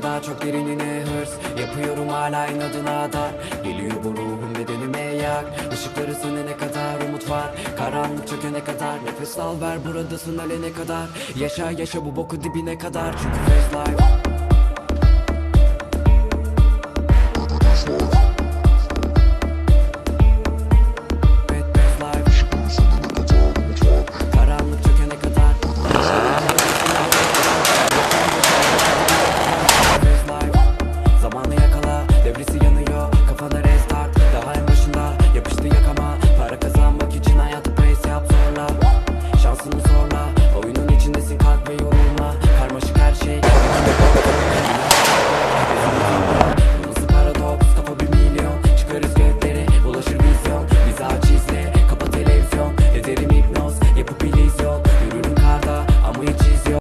Gittikçe daha çok derinine hırs. Yapıyorum hala inadına dar Geliyor bu ruhum bedenime yak. Işıkları sönene kadar umut var? Karanlık çökene kadar? Nefes al ver buradasın ölene kadar? Yaşa yaşa bu boku dibine kadar. Çünkü fast life.